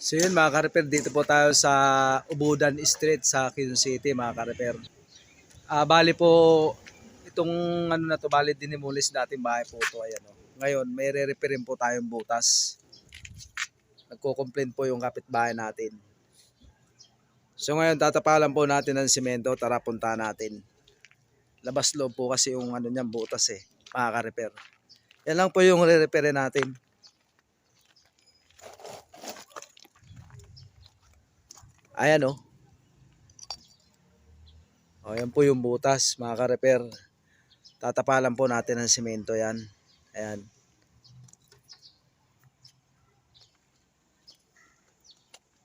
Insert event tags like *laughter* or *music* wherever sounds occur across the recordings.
So yun mga ka-repair, dito po tayo sa Ubudan Street sa Quezon City mga ka-repair. Ah, bali po itong ano na to, bali dinimulis dating bahay po to ayan oh. Ngayon, may re-repairin po tayong butas. Nagko-complain po yung kapitbahay natin. So ngayon tatapalan po natin ng simento, tara punta natin. Labas loob po kasi yung ano niyan butas eh, mga ka-repair. Yan lang po yung re-repairin natin. Ayan oh. O, yan po yung butas, mga ka-repair. Tatapalan po natin ng simento yan. Ayan.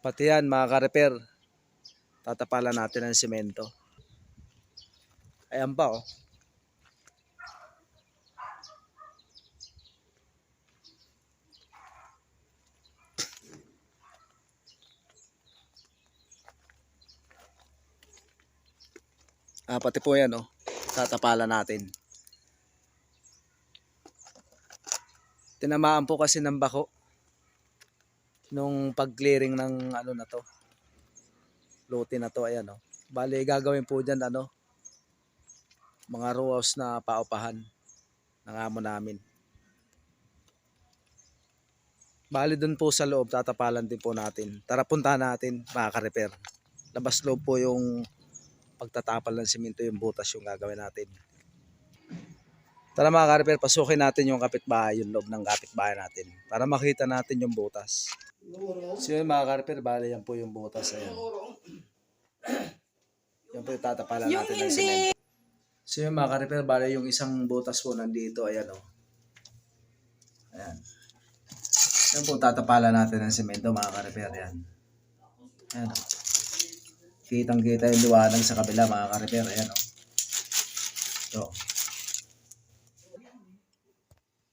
Pati yan, mga ka-repair. Tatapalan natin ng simento. Ayan pa oh. Ah, pati po yan oh. Tatapalan natin. Tinamaan po kasi ng bako nung pag-clearing ng ano na to. Lote na to, ayan oh. Bali, gagawin po dyan ano, mga row na paupahan ng amo namin. Bali dun po sa loob, tatapalan din po natin. Tara punta natin, mga ka-repair. Labas loob po yung pagtatapal ng simento yung butas yung gagawin natin. Tara mga ka-repair, pasukin natin yung kapitbahay, yung loob ng kapitbahay natin. Para makita natin yung butas. So yun mga ka-repair, bali yan po yung butas. Ayan. *coughs* Yan po yung tatapalan natin ng simento. So yun mga ka-repair, bali yung isang butas po nandito, ayan o. Ayan. Yan po tatapalan natin ng simento mga ka-repair, yan. Ayan o. Kitang kita yung liwanag sa kabila mga ka-repair, ayan o. Ito.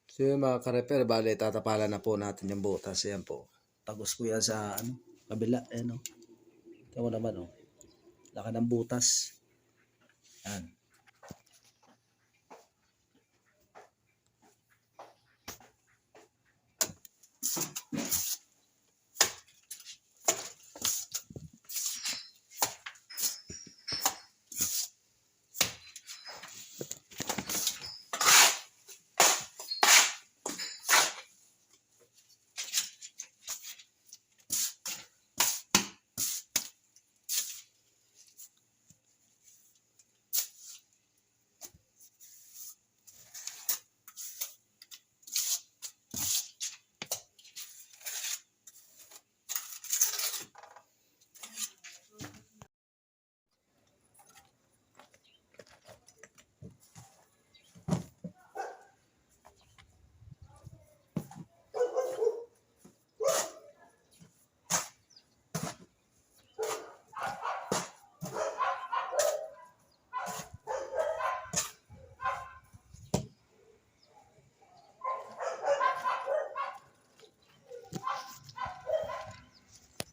So yun mga ka-repair, bali tatapalan na po natin yung butas, ayan po. Tagos po yan sa ano, kabila, ayan o. Ito mo naman o. Laka ng butas. Ayan.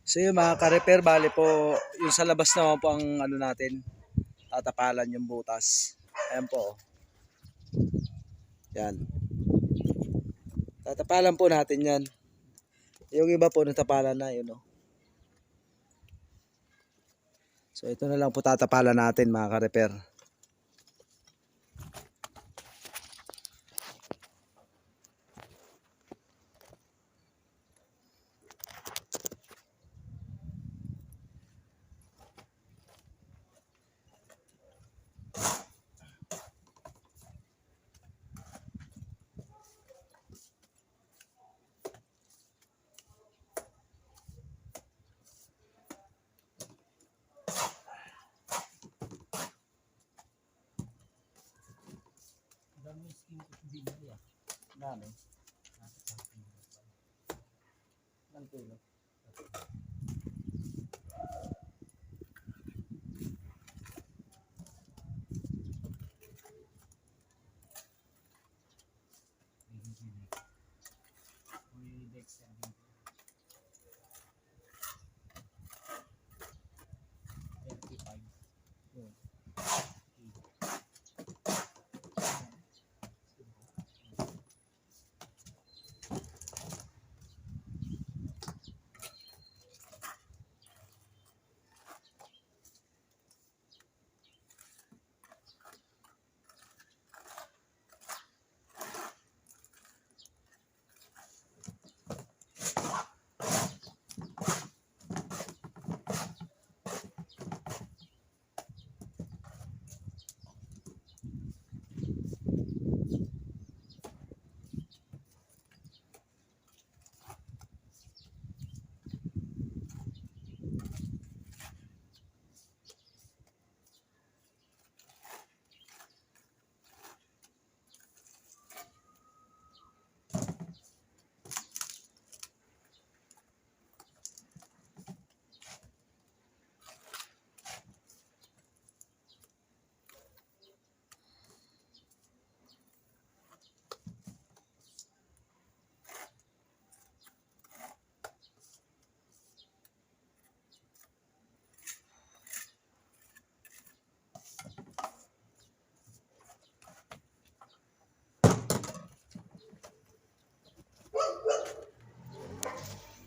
So yun mga ka-repair, bali po, yung sa labas naman po ang ano natin, tatapalan yung butas. Ayan po. Yan. Tatapalan po natin yan. Yung iba po natapalan na, yun oh. So ito na lang po tatapalan natin mga ka-repair. Nani? Ilang kilo?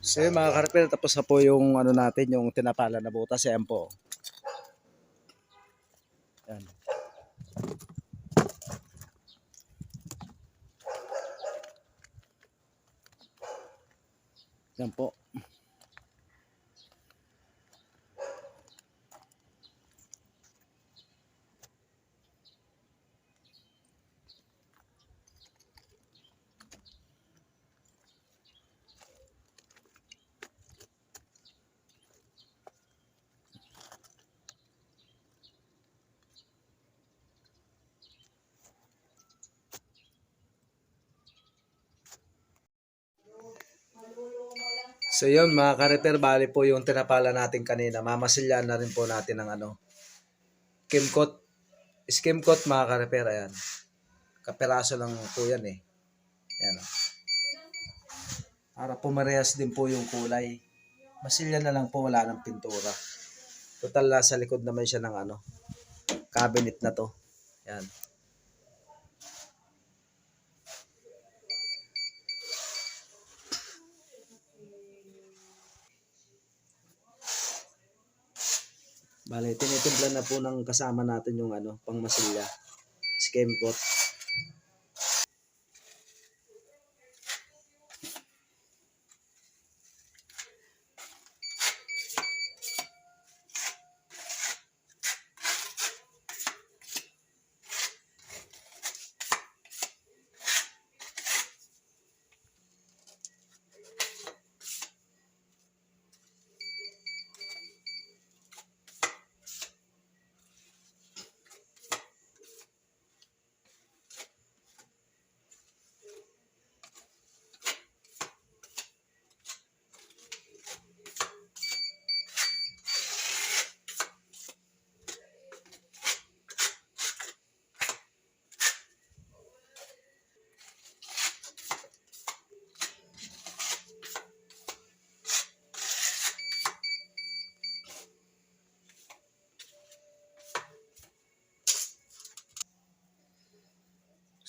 So yun mga karper, tapos na po yung ano natin, yung tinapala na butas. Yan po. Yan. Yan po. So yun mga ka-repair, bali po yung tinapala natin kanina. Mamasilyan na rin po natin ng ano. Kimcoat. Skimcoat mga ka-repair, ayan. Kaperaso lang po yan eh. Ayan o. Para pumarehas din po yung kulay. Masilyan na lang po, wala ng pintura. Total sa likod naman siya ng ano. Cabinet na to. Ayan. Bale, tinitimpla na po ng kasama natin yung ano, pangmasilya. Skim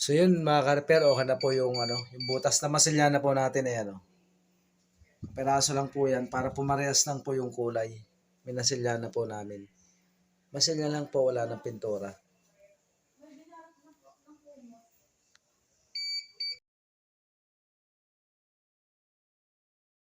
So yun mga ka-repair, okay na po yung ano, yung butas na masilya na po natin eh ano. Peraso lang po yan para pumarehas lang po yung kulay. Minasilya na po namin. Masilya lang po, wala ng pintura.